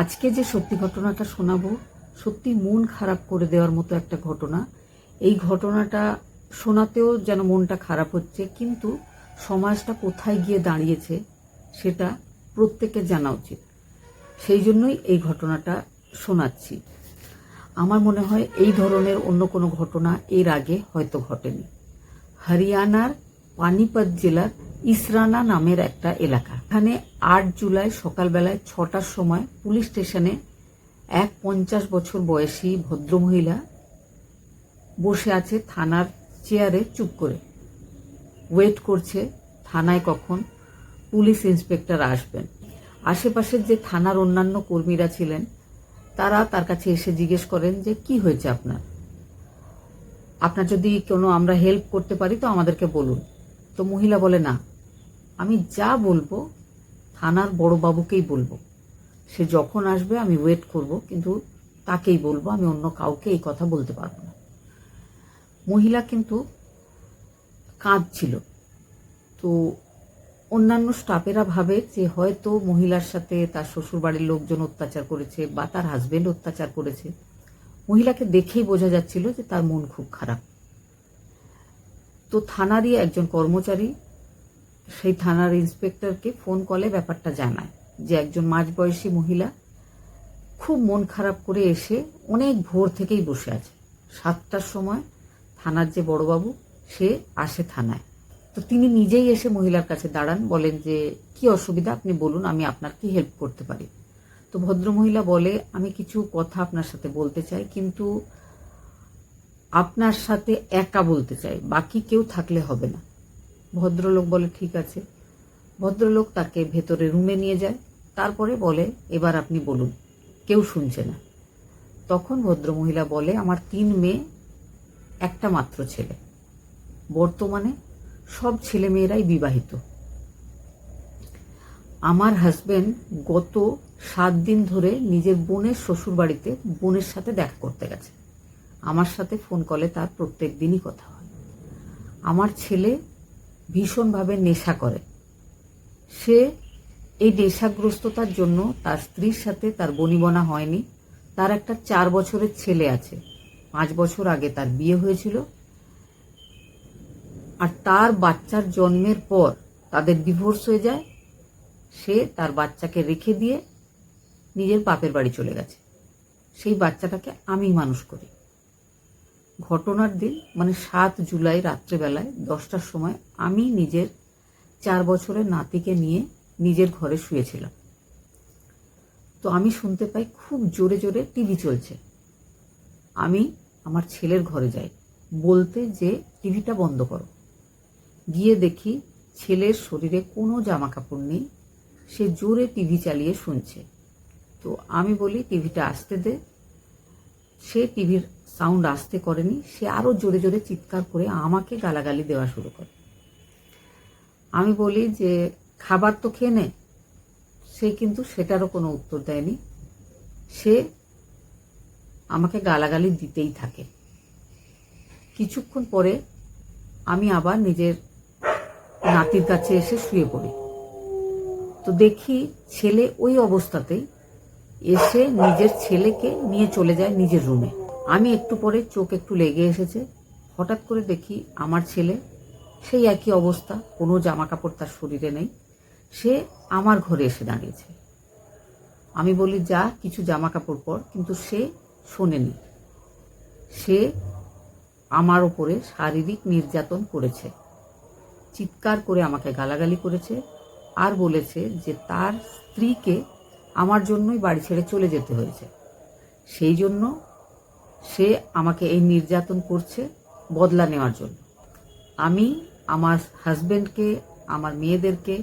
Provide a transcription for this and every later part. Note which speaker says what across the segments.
Speaker 1: আজকে যে সত্যি ঘটনাটা শোনাবো, সত্যি মন খারাপ করে দেওয়ার মতো একটা ঘটনা। এই ঘটনাটা শোনাতেও যেন মনটা খারাপ হচ্ছে, কিন্তু সমাজটা কোথায় গিয়ে দাঁড়িয়েছে সেটা প্রত্যেকের জানা উচিত। সেই জন্যই এই ঘটনাটা শোনাচ্ছি। আমার মনে হয় এই ধরনের অন্য কোনো ঘটনা এর আগে হয়তো ঘটেনি। হরিয়ানার পানিপত জেলার ইসরানা নামের একটা এলাকা। এখানে আট জুলাই সকালবেলায় ছটার সময় পুলিশ স্টেশনে এক পঞ্চাশ বছর বয়সী ভদ্রমহিলা বসে আছে থানার চেয়ারে চুপ করে। ওয়েট করছে থানায় কখন পুলিশ ইন্সপেক্টর আসবেন। আশেপাশের যে থানার অন্যান্য কর্মীরা ছিলেন, তারা তার কাছে এসে জিজ্ঞেস করেন যে, কি হয়েছে আপনার? আপনার যদি কোনো আমরা হেল্প করতে পারি তো আমাদেরকে বলুন। তো মহিলা বলে, না। আমি যা বলব, থানার বড় বাবুকেই বলব। সে যখন আসবে, আমি ওয়েট করব, কিন্তু তাকেই বলব, আমি অন্য কাউকে এই কথা বলতে পারব না। মহিলা কিন্তু কাঁদছিল। তো অন্যান্য স্টাফেরা ভাবে যে হয়তো মহিলার সাথে তার শ্বশুর বাড়ির লোকজন অত্যাচার করেছে বা তার হাজবেন্ড অত্যাচার করেছে। মহিলাকে দেখেই বোঝা যাচ্ছিল যে তার মন খুব খারাপ। তো থানারই একজন কর্মচারী সেই থানার ইন্সপেক্টরকে ফোন কলে ব্যাপারটা জানায় যে একজন মাঝবয়সী মহিলা খুব মন খারাপ করে এসে অনেক ভোর থেকেই বসে আছে। সাতটার সময় থানার যে বড়বাবু, সে আসে থানায়। তো তিনি নিজেই এসে মহিলার কাছে দাঁড়ান, বলেন যে, কি অসুবিধা? আপনি বলুন, আমি আপনার কি হেল্প করতে পারি? তো ভদ্রমহিলা বলে, আমি কিছু কথা আপনার সাথে বলতে চাই, কিন্তু আপনার সাথে একা বলতে চাই, বাকি কেউ থাকলে হবে না। ভদ্রলোক বলে, ঠিক আছে। ভদ্রলোক তাকে ভেতরে রুমে নিয়ে যায়। তারপরে বলে, এবার আপনি বলুন, কেউ শুনছে না। তখন ভদ্রমহিলা বলে, আমার তিন মেয়ে, একটা মাত্র ছেলে। বর্তমানে সব ছেলেমেয়েরাই বিবাহিত। আমার হাজবেন্ড গত সাত দিন ধরে নিজের বোনের শ্বশুর বাড়িতে বোনের সাথে দেখা করতে গেছে। আমার সাথে ফোন কলে তার প্রত্যেক দিনই কথা হয়। আমার ছেলে ভীষণভাবে নেশা করে। সে এই নেশাগ্রস্ততার জন্য তার স্ত্রীর সাথে তার বনিবনা হয়নি। তার একটা চার বছরের ছেলে আছে। পাঁচ বছর আগে তার বিয়ে হয়েছিল। আর তার বাচ্চার জন্মের পর তাদের ডিভোর্স হয়ে যায়। সে তার বাচ্চাকে রেখে দিয়ে নিজের বাপের বাড়ি চলে গেছে। সেই বাচ্চাটাকে আমি মানুষ করি। ঘটনার দিন মানে সাত জুলাই রাত্রেবেলায় দশটার সময় আমি নিজের চার বছরের নাতিকে নিয়ে নিজের ঘরে শুয়েছিলাম। তো আমি শুনতে পাই খুব জোরে জোরে টিভি চলছে। আমি আমার ছেলের ঘরে যাই। বলতে যে, টিভিটা বন্ধ করো। গিয়ে দেখি ছেলের শরীরে কোনো জামা কাপড় নেই। সে জোরে টিভি চালিয়ে শুনছে। তো আমি বলি, টিভিটা আসতে দে। সে টিভির সাউন্ড আসতে করেনি, সে আরও জোরে জোরে চিৎকার করে আমাকে গালাগালি দেওয়া শুরু করে। আমি বলি যে, খাবার তো খেয়ে নে। সে কিন্তু সেটারও কোনো উত্তর দেয়নি। সে আমাকে গালাগালি দিতেই থাকে। কিছুক্ষণ পরে আমি আবার নিজের নাতির কাছে এসে শুয়ে পড়ি। তো দেখি ছেলে ওই অবস্থাতেই এসে নিজের ছেলেকে নিয়ে চলে যায় নিজের রুমে আমি একটু পরে চোখ একটু লেগে এসেছে। হঠাৎ করে দেখি আমার ছেলে, সেই একই অবস্থা, কোনো জামা কাপড় তার শরীরে নেই। সে আমার ঘরে এসে দাঁড়িয়েছে। আমি বলি, যা, কিছু জামা কাপড় পর। কিন্তু সে শোনেনি। সে আমার ওপরে শারীরিক নির্যাতন করেছে। চিৎকার করে আমাকে গালাগালি করেছে আর বলেছে যে তার স্ত্রীকে আমার জন্যই বাড়ি ছেড়ে চলে যেতে হয়েছে। সেই জন্য সে আমাকে এই নির্যাতন করছে বদলা নেওয়ার জন্য। আমি আমার হাজব্যান্ডকে আমার মেয়েদেরকে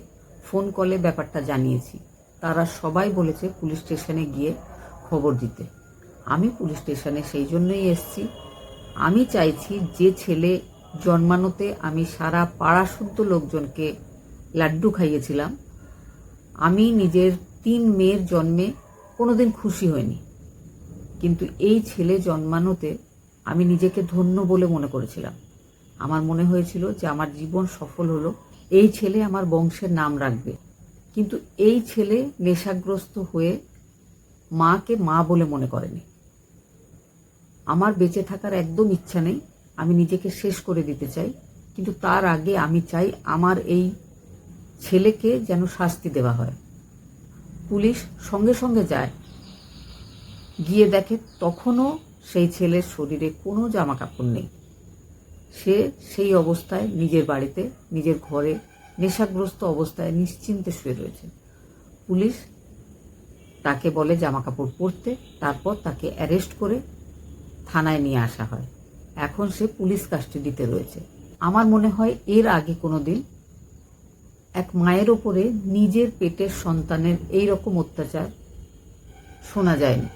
Speaker 1: ফোন কলে ব্যাপারটা জানিয়েছি। তারা সবাই বলেছে পুলিশ স্টেশনে গিয়ে খবর দিতে। আমি পুলিশ স্টেশনে সেই জন্যই এসছি। আমি চাইছি যে ছেলে জন্মানোতে আমি সারা পাড়াশুদ্ধ লোকজনকে লাড্ডু খাইয়েছিলাম। আমি নিজের তিন মেয়ের জন্মে কোনোদিন খুশি হয়নি। কিন্তু এই ছেলে জন্মানোতে আমি নিজেকে ধন্য বলে মনে করেছিলাম। আমার মনে হয়েছিল যে আমার জীবন সফল হলো, এই ছেলে আমার বংশের নাম রাখবে। কিন্তু এই ছেলে নেশাগ্রস্ত হয়ে মাকে মা বলে মনে করেনি। আমার বেঁচে থাকার একদম ইচ্ছা নেই, আমি নিজেকে শেষ করে দিতে চাই। কিন্তু তার আগে আমি চাই আমার এই ছেলেকে যেন শাস্তি দেওয়া হয়। পুলিশ সঙ্গে সঙ্গে যায়। গিয়ে দেখে তখনও সেই ছেলের শরীরে কোনো জামা কাপড় নেই। সে সেই অবস্থায় নিজের বাড়িতে, নিজের ঘরে, নেশাগ্রস্ত অবস্থায় নিশ্চিন্তে শুয়ে রয়েছে। পুলিশ তাকে বলে জামা কাপড় পরতে, তারপর তাকে অ্যারেস্ট করে থানায় নিয়ে আসা হয়। এখন সে পুলিশ কাস্টাডিতে রয়েছে। আমার মনে হয় এর আগে কোনো দিন এক মায়ের ওপরে নিজের পেটের সন্তানের এই রকম অত্যাচার শোনা যায়নি।